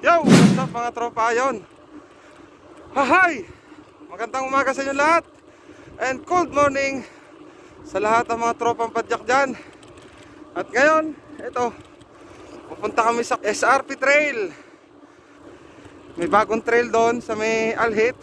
Yo, what's up mga tropa? Ayon? Hahay! Magandang umaga sa inyo lahat. And cold morning sa lahat ng mga tropang padyak dyan. At ngayon, ito Pupunta kami sa SRP Trail. May bagong trail doon sa may Alhit.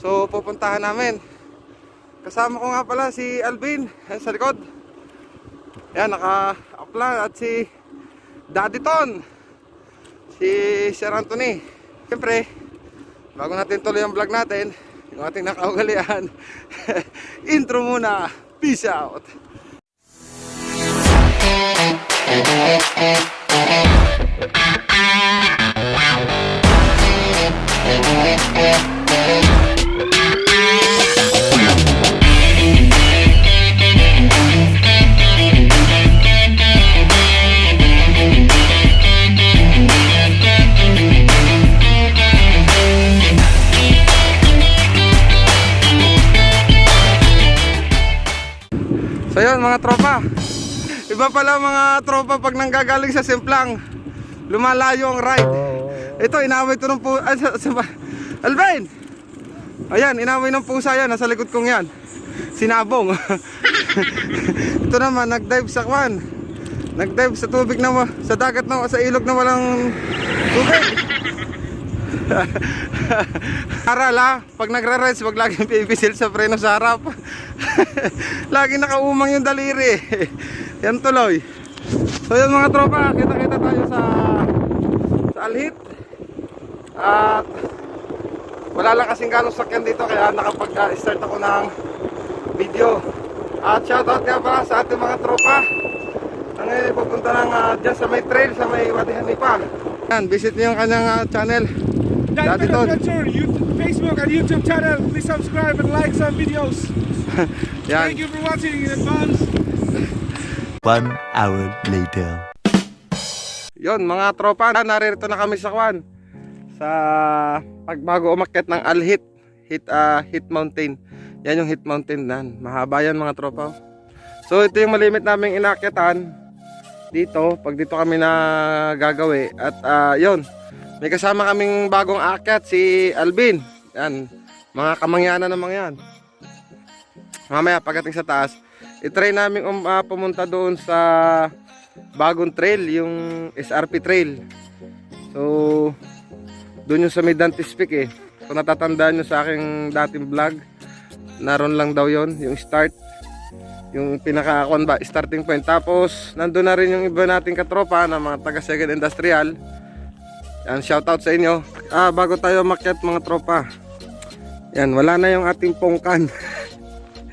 So pupuntahan namin. Kasama ko nga pala si Alvin yan sa likod. Yan, naka-apply at si Daddy Ton si Sir Anthony. Siyempre, bago natin tuloy ang vlog natin, yung ating nakaugalian, intro muna. Peace out! So Iba pala mga tropa pag nanggagaling sa Simplang. Lumalayo ang ride. Ito inaway to ng pusa. Ay, sa, sa, Alvin! Ayan, inaway ng pusa yan. Nasa likod kong yan. Sinabong. Ito naman, nag-dive sa kwan. Nag-dive sa tubig na sa dagat na sa ilog na walang tubig. Aral ha, pag nagra-rides wag laging pipisil sa preno sa harap. Lagi nakaumang yung daliri. Yan tuloy. So yun mga tropa, kita-kita tayo sa sa Alhit. At wala lang kasing ganong sakyan dito kaya nakapag-start ako ng video. At shoutout nga pala sa ating mga tropa. Ang ngayon pupunta lang uh, dyan sa may trail, sa may Wadihan pa. Yan, visit niyo yung kanyang ah, channel. Ton. Adventure, YouTube, Facebook and YouTube channel. Please subscribe and like some videos. Thank you for watching in advance. One hour later. Yon mga tropa, naririto na kami sa Kwan. Sa pagbago umakyat ng Alhit, Hit ah, Hit Mountain. Yan yung Hit Mountain nan. Mahaba yan mga tropa. So ito yung malimit naming inakyatan dito pag dito kami na gagawi at ah, yon. May kasama kaming bagong akyat si Alvin. Yan, mga kamangyanan naman yan. Mamaya pagdating sa taas, itry namin um, ah, pumunta doon sa bagong trail, yung SRP trail. So, doon yung sa may Peak eh. Kung natatandaan nyo sa aking dating vlog, naroon lang daw yon yung start. Yung pinaka ba, starting point. Tapos, nandun na rin yung iba nating katropa na mga taga Second Industrial. Yan, shoutout sa inyo. Ah, bago tayo makyat mga tropa. Yan, wala na yung ating pongkan.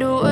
Fade.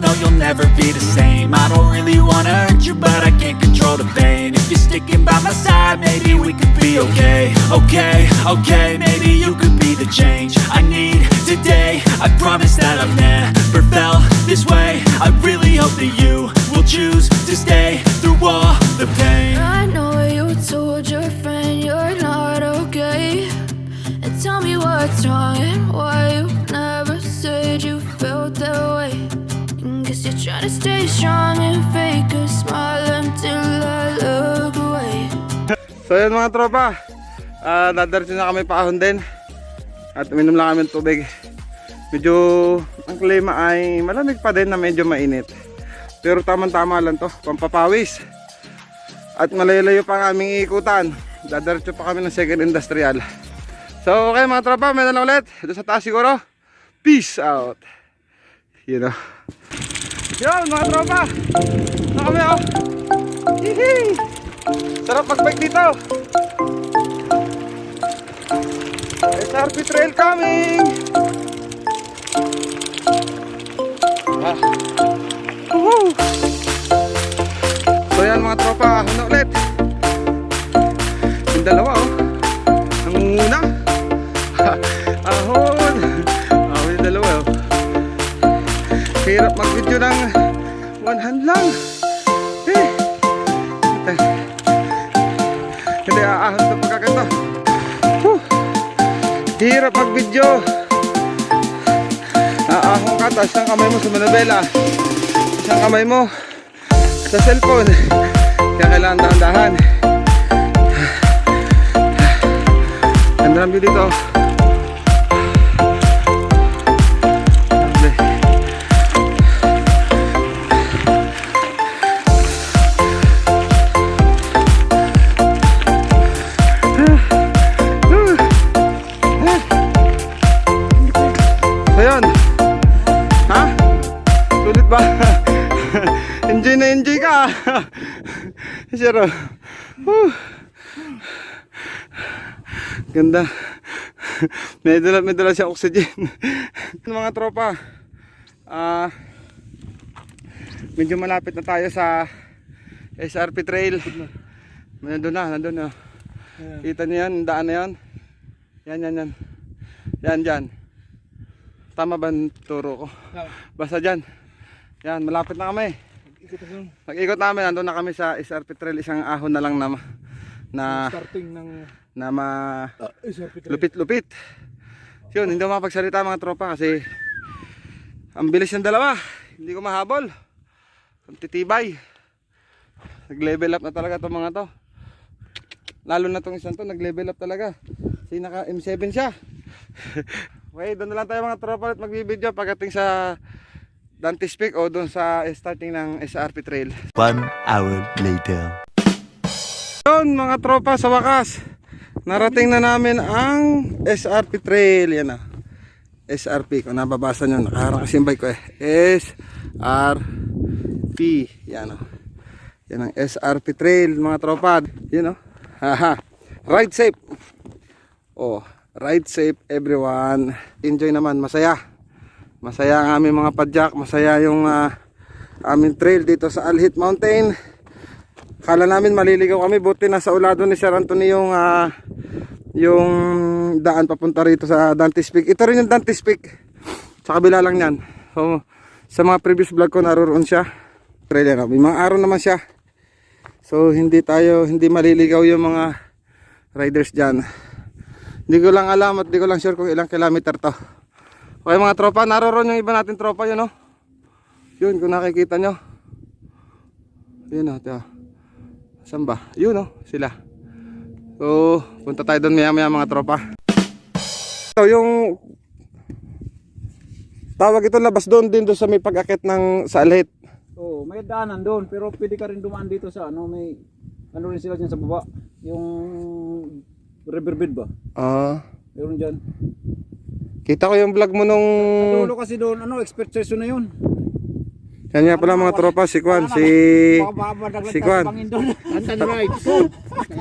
no you'll never be the same. I don't really wanna hurt you but I can't control the pain. If you're sticking by my side maybe we could be okay. Okay, okay, maybe you could be the change I need today So yun mga tropa, uh, nadaritso na kami paahon din at uminom lang kami ng tubig. Medyo ang klima ay malamig pa din na medyo mainit. Pero tamang-tama lang to, pampapawis. At malayo-layo pa ang aming ikutan. Dadiretso pa kami ng second industrial. So okay mga tropa, may na ulit. Doon sa taas siguro. Peace out. You know. Yun mga tropa. Na kami oh. Hihi. Sarap mag-bike dito. SRP trail coming. Ah. Woohoo. So yan mga tropa, ano ulit? Yung dalawa oh. Nangunguna. Ahon. Ahon yung dalawa oh. Hirap mag-video ng one hand lang. Eh. Ito. Hindi aahon ito pagkakanto. Whew. Hirap mag-video. Aahon ka, tapos isang kamay mo sa manabela. Isang kamay mo sa cellphone. Kaya kailangan dahan-dahan. Ganda ng view dito. Ba? enjoy na enjoy ka. Whew. Ganda. may dala, may dala siya oxygen. Mga tropa. Ah medyo malapit na tayo sa SRP Trail. Nandun na, nandun na. Kita niyo yan, daan na yan. Yan, yan, yan. Yan, dyan. Tama ba ang turo ko? Basta dyan. Yan, malapit na kami. Nag-ikot namin, nandun na kami sa SRP Trail. Isang ahon na lang na, na, Starting ng na ma, uh, trail. lupit-lupit. Yun, hindi ako makapagsalita mga tropa kasi ang bilis ng dalawa. Hindi ko mahabol. Ang titibay. Nag-level up na talaga itong mga to. Lalo na itong isang to, nag-level up talaga. Kasi naka M7 siya. okay, doon na lang tayo mga tropa at magbibideo pagdating sa Dante's Peak o doon sa starting ng SRP Trail. One hour later. Yun mga tropa sa wakas. Narating na namin ang SRP Trail. Yan ah. SRP. Kung nababasa nyo, nakaharang kasi yung bike ko eh. SRP. Yan oh. Yan ang SRP Trail mga tropa. Yun oh. Haha. Ride safe. Oh, ride safe everyone. Enjoy naman, masaya. Masaya ang aming mga padyak, masaya yung ah, aming trail dito sa Alhit Mountain. Kala namin maliligaw kami buti nasa ulado ni Sir Anthony yung ah, yung daan papunta rito sa Dante's Peak. Ito rin yung Dante's Peak. Sa kabila lang yan. So, sa mga previous vlog ko naroon siya. Trail yan. oh. May mga araw naman siya. So hindi tayo hindi maliligaw yung mga riders diyan. Hindi ko lang alam at hindi ko lang sure kung ilang kilometer to. Okay mga tropa, naroon yung iba natin tropa yun oh. Yun kung nakikita nyo. Yun oh, ito. Saan ba? Yun oh, sila. So, punta tayo doon maya maya mga tropa. So, yung tawag ito labas doon din doon sa may pag-akit ng sa Alhit. Oo, may daanan doon pero pwede ka rin dumaan dito sa ano may ano rin sila dyan sa baba yung riverbed ba? Ah, Meron dyan. Kita ko yung vlog mo nung Dulo kasi doon ano expert session na yun. Yan nga pala mga tropa, si Kwan, si si Kwan. Antan rides.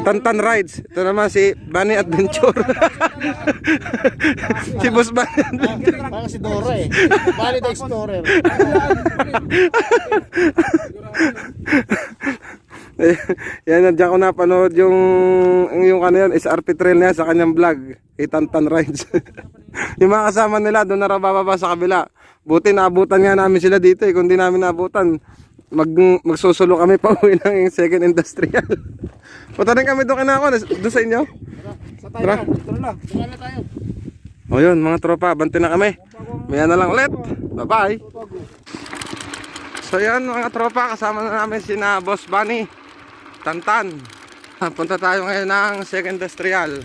Tantan Rides. Ito naman si Bunny Adventure. si Boss Bunny Adventure. Parang si Dora eh. Valid Explorer. Yan, nandiyan ko napanood yung, yung ano yan, SRP trail niya sa kanyang vlog. Kay Tantan Rides. yung mga kasama nila, doon na raw bababa sa kabila. Buti naabutan nga namin sila dito eh. Kung di namin naabutan, mag, magsusulo kami pa uwi ng second industrial. Punta rin kami doon kinako, doon sa inyo. Sa tayo. Tara. Na lang. O yun, mga tropa, banti na kami. Maya na lang ulit. Bye-bye. So yan mga tropa, kasama na namin si na Boss Bunny. Tantan. Punta tayo ngayon ng second industrial.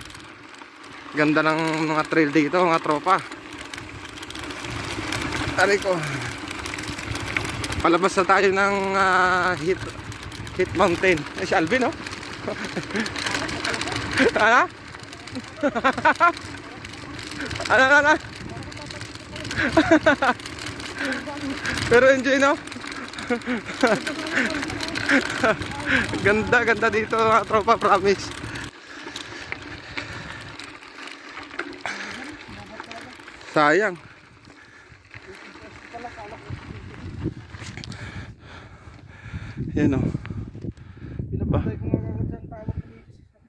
Ganda ng mga trail dito mga tropa. Aray ko. Palabas na tayo ng ah, hit, hit mountain. Ay, si Alvin, oh. ano? ano, ano, ano? Pero enjoy, no? ganda, ganda dito mga tropa, promise. Sayang. Yan o. Pinapatay ko mga kagad dyan, tawag ko.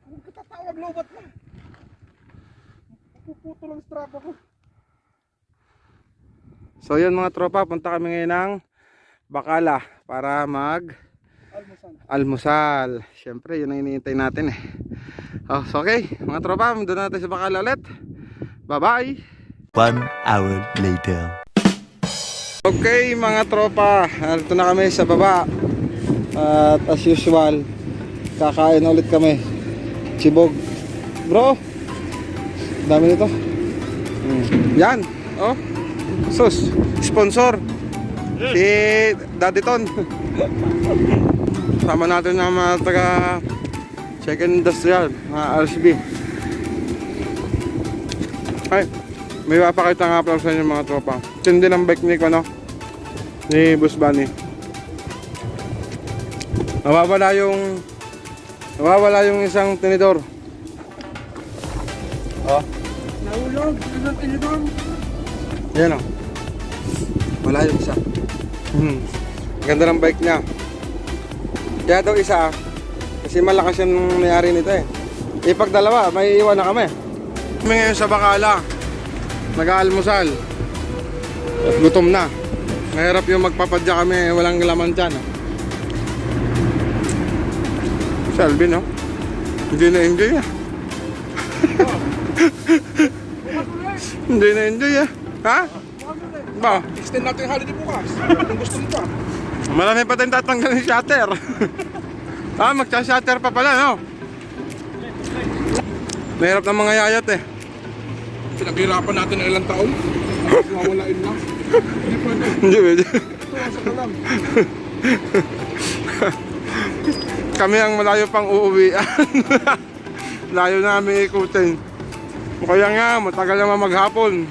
Huwag ka tatawag, lobat na. Puputo lang strap ako. So yun mga tropa, punta kami ngayon ng Bacala para mag. Almusal. Siyempre, yun ang iniintay natin eh. Oh, so okay, mga tropa, doon natin sa Bacala ulit. Bye-bye! One hour later. Okay mga tropa, narito na kami sa baba At as usual, kakain ulit kami Chibog Bro, dami nito Hmm. Yan, oh Sus, sponsor Si Daddy Ton Sama natin ng mga taga Second Industrial, mga RCB Ay, may papakita nga pala sa inyo mga tropa. Tindi ng bike ni ko, no? Ni Boss Bunny. Nawawala yung nawawala yung isang tinidor. Oh, Nahulog, nandun tinidor. yan oh. Wala yung isa. Hmm. Ganda ng bike niya. Kaya daw isa, kasi malakas yung may-ari nito eh. Ipag dalawa, may iwan na kami. Kami ngayon sa Bacala. Nag-aalmusal. At gutom na. Mahirap yung magpapadya kami, walang laman dyan. oh. Si Alvin, no? Hindi na enjoy ah. Hindi na enjoy ah. Ha? Ba? Extend natin yung holiday bukas. Kung gusto mo pa. Marami pa tayong tatanggalin shutter. ah, magsa-shutter pa pala, no? Mahirap ng mga yayat eh. Pinaghirapan natin ng ilang taon. Tapos mawalain lang. Hindi pwede. Hindi, medyo. Tuwasa ka lang. Kami ang malayo pang uuwian. Layo namin ikutin. Kaya nga, matagal naman maghapon.